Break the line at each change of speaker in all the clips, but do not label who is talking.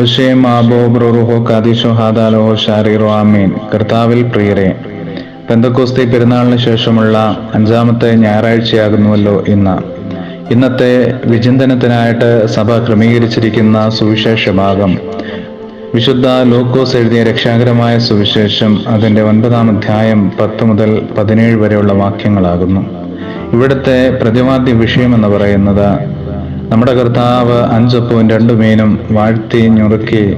ബുഷേം ആബോ ബ്രോറുഹോ ആമീൻ. കർത്താവിൽ പ്രിയരെ പെന്തക്കോസ്തി പെരുന്നാളിന് ശേഷമുള്ള അഞ്ചാമത്തെ ഞായറാഴ്ചയാകുന്നുവല്ലോ ഇന്ന്. ഇന്നത്തെ വിചിന്തനത്തിനായിട്ട് സഭ ക്രമീകരിച്ചിരിക്കുന്ന സുവിശേഷ ഭാഗം. വിശുദ്ധ ലൂക്കോസ് എഴുതിയ രക്ഷാകരമായ സുവിശേഷം അതിന്റെ ഒൻപതാം അധ്യായം പത്ത് മുതൽ പതിനേഴ് വരെയുള്ള വാക്യങ്ങളാകുന്നു. ഇവിടുത്തെ പ്രതിവാദ്യ വിഷയം എന്ന് പറയുന്നത് നമ്മുടെ കർത്താവ് അഞ്ചപ്പവും രണ്ടു മീനും വാഴ്ത്തി ഞുറുക്കി.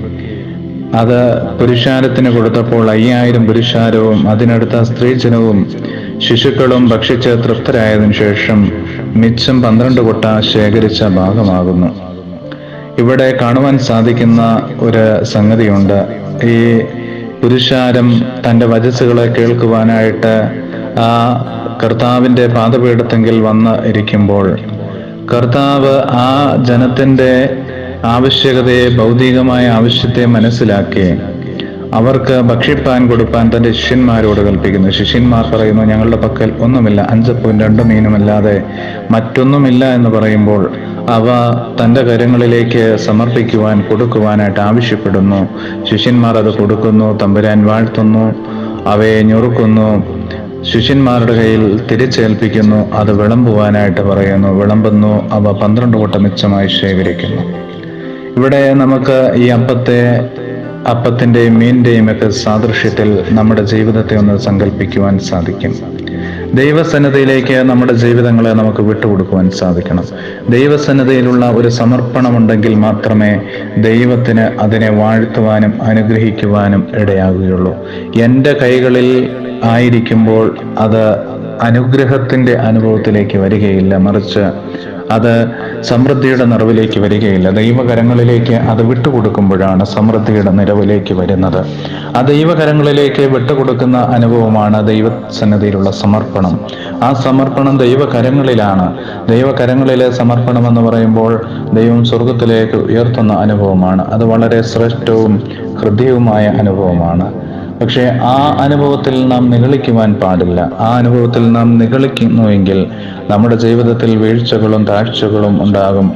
അത് പുരുഷാരത്തിന് കൊടുത്തപ്പോൾ അയ്യായിരം പുരുഷാരവും അതിനടുത്ത സ്ത്രീജനവും ശിശുക്കളും ഭക്ഷിച്ച് തൃപ്തരായതിനു ശേഷം മിച്ചം പന്ത്രണ്ട് കൊട്ട ശേഖരിച്ച ഭാഗമാകുന്നു. ഇവിടെ കാണുവാൻ സാധിക്കുന്ന ഒരു സംഗതിയുണ്ട്. ഈ പുരുഷാരം തന്റെ വചസ്സുകളെ കേൾക്കുവാനായിട്ട് ആ കർത്താവിന്റെ പാദപീഠത്തെങ്കിൽ വന്ന് ഇരിക്കുമ്പോൾ കർത്താവ് ആ ജനത്തിന്റെ ആവശ്യകതയെ ഭൗതികമായ ആവശ്യത്തെ മനസ്സിലാക്കി അവർക്ക് ഭക്ഷിപ്പാൻ കൊടുപ്പാൻ തന്റെ ശിഷ്യന്മാരോട് കൽപ്പിക്കുന്നു. ശിഷ്യന്മാർ പറയുന്നു ഞങ്ങളുടെ പക്കൽ ഒന്നുമില്ല അഞ്ചപ്പവും രണ്ടു മീനുമല്ലാതെ മറ്റൊന്നുമില്ല എന്ന് പറയുമ്പോൾ അവ തന്റെ കരങ്ങളിലേക്ക് സമർപ്പിക്കുവാൻ കൊടുക്കുവാനായിട്ട് ആവശ്യപ്പെടുന്നു. ശിഷ്യന്മാർ അത് കൊടുക്കുന്നു തമ്പുരാൻ വാഴ്ത്തുന്നു അവയെ ഞൊറുക്കുന്നു. ശിഷ്യന്മാരുടെ കയ്യിൽ തിരിച്ചേൽപ്പിക്കുന്നു അത് വിളമ്പുവാനായിട്ട് പറയുന്നു. വിളമ്പുന്നു അവ പന്ത്രണ്ട് കൂട്ടം മിച്ചമായി ശേഖരിക്കുന്നു. ഇവിടെ നമുക്ക് ഈ അപ്പത്തെ അപ്പത്തിന്റെയും മീനിന്റെയും ഒക്കെ സാദൃശ്യത്തിൽ നമ്മുടെ ജീവിതത്തെ ഒന്ന് സങ്കല്പിക്കുവാൻ സാധിക്കും. ദൈവസന്നദ്ധയിലേക്ക് നമ്മുടെ ജീവിതങ്ങളെ നമുക്ക് വിട്ടുകൊടുക്കുവാൻ സാധിക്കണം. ദൈവസന്നദ്ധയിലുള്ള ഒരു സമർപ്പണമുണ്ടെങ്കിൽ മാത്രമേ ദൈവത്തിന് അതിനെ വാഴ്ത്തുവാനും അനുഗ്രഹിക്കുവാനും ഇടയാകുകയുള്ളൂ. എന്റെ കൈകളിൽ ആയിരിക്കുമ്പോൾ അത് അനുഗ്രഹത്തിന്റെ അനുഭവത്തിലേക്ക് വരികയില്ല. മറിച്ച് അത് സമൃദ്ധിയുടെ നിറവിലേക്ക് വരികയില്ല. ദൈവകരങ്ങളിലേക്ക് അത് വിട്ടുകൊടുക്കുമ്പോഴാണ് സമൃദ്ധിയുടെ നിറവിലേക്ക് വരുന്നത്. ആ ദൈവകരങ്ങളിലേക്ക് വിട്ടുകൊടുക്കുന്ന അനുഭവമാണ് ദൈവസന്നിധിയിലുള്ള സമർപ്പണം. ആ സമർപ്പണം ദൈവകരങ്ങളിലാണ്. ദൈവകരങ്ങളിലെ സമർപ്പണം എന്ന് പറയുമ്പോൾ ദൈവം സ്വർഗത്തിലേക്ക് ഉയർത്തുന്ന അനുഭവമാണ്. അത് വളരെ ശ്രേഷ്ഠവും ഹൃദ്യവുമായ അനുഭവമാണ്. പക്ഷേ ആ അനുഭവത്തിൽ നാം നിഗളിക്കുവാൻ പാടില്ല. ആ അനുഭവത്തിൽ നാം നിഗളിക്കുന്നുവെങ്കിൽ നമ്മുടെ ജീവിതത്തിൽ വീഴ്ചകളും താഴ്ചകളും ഉണ്ടാകും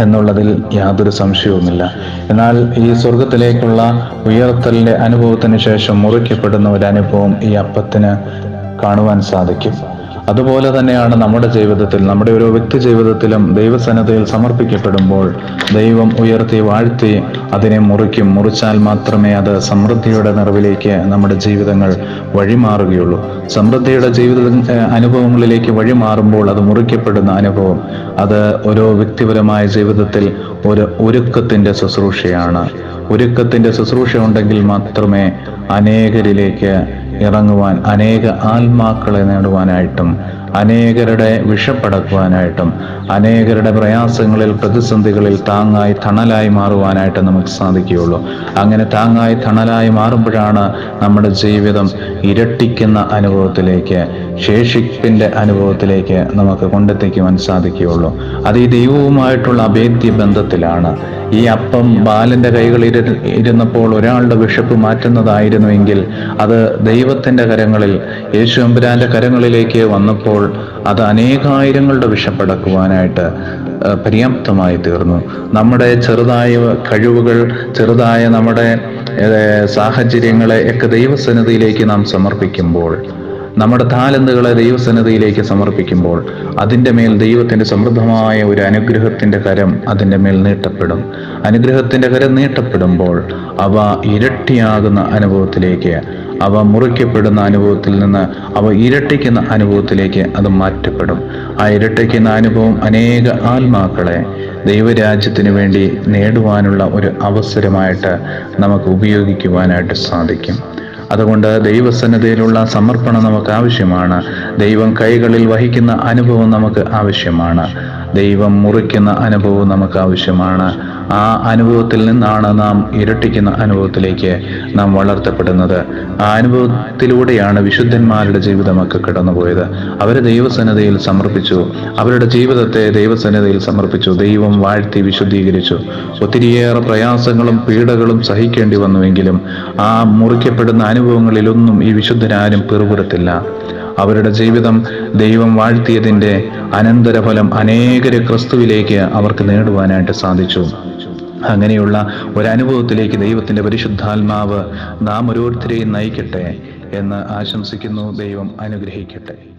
എന്നുള്ളതിൽ യാതൊരു സംശയവുമില്ല. എന്നാൽ ഈ സ്വർഗത്തിലേക്കുള്ള ഉയർത്തലിന്റെ അനുഭവത്തിന് ശേഷം മുറിക്കപ്പെടുന്ന ഒരു അനുഭവം ഈ അപ്പത്തിന് കാണുവാൻ സാധിക്കും. അതുപോലെ തന്നെയാണ് നമ്മുടെ ജീവിതത്തിൽ നമ്മുടെ ഓരോ വ്യക്തി ജീവിതത്തിലും ദൈവസന്നതയിൽ സമർപ്പിക്കപ്പെടുമ്പോൾ ദൈവം ഉയർത്തി വാഴ്ത്തി അതിനെ മുറിക്കും. മുറിച്ചാൽ മാത്രമേ അത് സമൃദ്ധിയുടെ നിറവിലേക്ക് നമ്മുടെ ജീവിതങ്ങൾ വഴിമാറുകയുള്ളൂ. സമൃദ്ധിയുടെ ജീവിത അനുഭവങ്ങളിലേക്ക് വഴിമാറുമ്പോൾ അത് മുറിക്കപ്പെടുന്ന അനുഭവം അത് ഓരോ വ്യക്തിപരമായ ജീവിതത്തിൽ ഒരു ഒരുക്കത്തിന്റെ ശുശ്രൂഷയാണ്. ഒരുക്കത്തിന്റെ ശുശ്രൂഷ ഉണ്ടെങ്കിൽ മാത്രമേ അനേകരിലേക്ക് ഇറങ്ങുവാൻ അനേക ആത്മാക്കളെ നേടുവാനായിട്ടും അനേകരുടെ വിഷപ്പടക്കുവാനായിട്ടും അനേകരുടെ പ്രയാസങ്ങളിൽ പ്രതിസന്ധികളിൽ താങ്ങായി തണലായി മാറുവാനായിട്ട് നമുക്ക് സാധിക്കുകയുള്ളൂ. അങ്ങനെ താങ്ങായി തണലായി മാറുമ്പോഴാണ് നമ്മുടെ ജീവിതം ഇരട്ടിക്കുന്ന അനുഭവത്തിലേക്ക് ശേഷിപ്പിന്റെ അനുഭവത്തിലേക്ക് നമുക്ക് കൊണ്ടെത്തിക്കുവാൻ സാധിക്കുകയുള്ളൂ. അത് ഈ ദൈവവുമായിട്ടുള്ള അഭേദ്യ ബന്ധത്തിലാണ് ഈ അപ്പം ബാലന്റെ കൈകളിൽ ഇരു- ഇരുന്നപ്പോൾ ഒരാളുടെ വിശപ്പ് മാറ്റുന്നതായിരുന്നുവെങ്കിൽ അത് ദൈവത്തിന്റെ കരങ്ങളിൽ യേശു അമ്പുരാന്റെ കരങ്ങളിലേക്ക് വന്നപ്പോൾ അത് അനേകായിരങ്ങളുടെ വിഷപ്പടക്കുവാനായിട്ട് ഏഹ്, പര്യാപ്തമായി തീർന്നു. നമ്മുടെ ചെറുതായ കഴിവുകൾ ചെറുതായ നമ്മുടെ സാഹചര്യങ്ങളെ ഒക്കെ ദൈവസന്നിധിയിലേക്ക് നാം സമർപ്പിക്കുമ്പോൾ നമ്മുടെ താലന്തുകളെ ദൈവസന്നദ്ധയിലേക്ക് സമർപ്പിക്കുമ്പോൾ അതിന്റെ മേൽ ദൈവത്തിന്റെ സമൃദ്ധമായ ഒരു അനുഗ്രഹത്തിന്റെ കരം അതിന്റെ മേൽ നീട്ടപ്പെടും. അനുഗ്രഹത്തിന്റെ കരം നീട്ടപ്പെടുമ്പോൾ അവ ഇരട്ടിയാകുന്ന അനുഭവത്തിലേക്ക് അവ മുറിക്കപ്പെടുന്ന അനുഭവത്തിൽ നിന്ന് അവ ഇരട്ടിക്കുന്ന അനുഭവത്തിലേക്ക് അത് മാറ്റപ്പെടും. ആ ഇരട്ടിക്കുന്ന അനുഭവം അനേക ആത്മാക്കളെ ദൈവരാജ്യത്തിന് വേണ്ടി നേടുവാനുള്ള ഒരു അവസരമായിട്ട് നമുക്ക് ഉപയോഗിക്കുവാനായിട്ട് സാധിക്കും. അതുകൊണ്ട് ദൈവസന്നദ്ധയിലുള്ള സമർപ്പണം നമുക്ക് ആവശ്യമാണ്. ദൈവം കൈകളിൽ വഹിക്കുന്ന അനുഭവം നമുക്ക് ആവശ്യമാണ്. ദൈവം മുറിക്കുന്ന അനുഭവം നമുക്ക് ആവശ്യമാണ് ആ അനുഭവത്തിൽ നിന്നാണ് നാം ഇരട്ടിക്കുന്ന അനുഭവത്തിലേക്ക് നാം വളർത്തപ്പെടുന്നത്. ആ അനുഭവത്തിലൂടെയാണ് വിശുദ്ധന്മാരുടെ ജീവിതമൊക്കെ കടന്നുപോയത്. അവരെ ദൈവസന്നതയിൽ സമർപ്പിച്ചു. അവരുടെ ജീവിതത്തെ ദൈവസന്നതയിൽ സമർപ്പിച്ചു. ദൈവം വാഴ്ത്തി വിശുദ്ധീകരിച്ചു. ഒത്തിരിയേറെ പ്രയാസങ്ങളും പീഡകളും സഹിക്കേണ്ടി വന്നുവെങ്കിലും ആ മുറിക്കപ്പെടുന്ന അനുഭവങ്ങളിലൊന്നും ഈ വിശുദ്ധരാരും പിറുപിറുത്തില്ല അവരുടെ ജീവിതം ദൈവം വാഴ്ത്തിയതിന്റെ അനന്തരഫലം അനേകരെ ക്രിസ്തുവിലേക്ക് അവർക്ക് നേടുവാനായിട്ട് സാധിച്ചു. അങ്ങനെയുള്ള ഒരനുഭവത്തിലേക്ക് ദൈവത്തിന്റെ പരിശുദ്ധാത്മാവ് നാം ഓരോരുത്തരെയും നയിക്കട്ടെ എന്ന് ആശംസിക്കുന്നു. ദൈവം അനുഗ്രഹിക്കട്ടെ.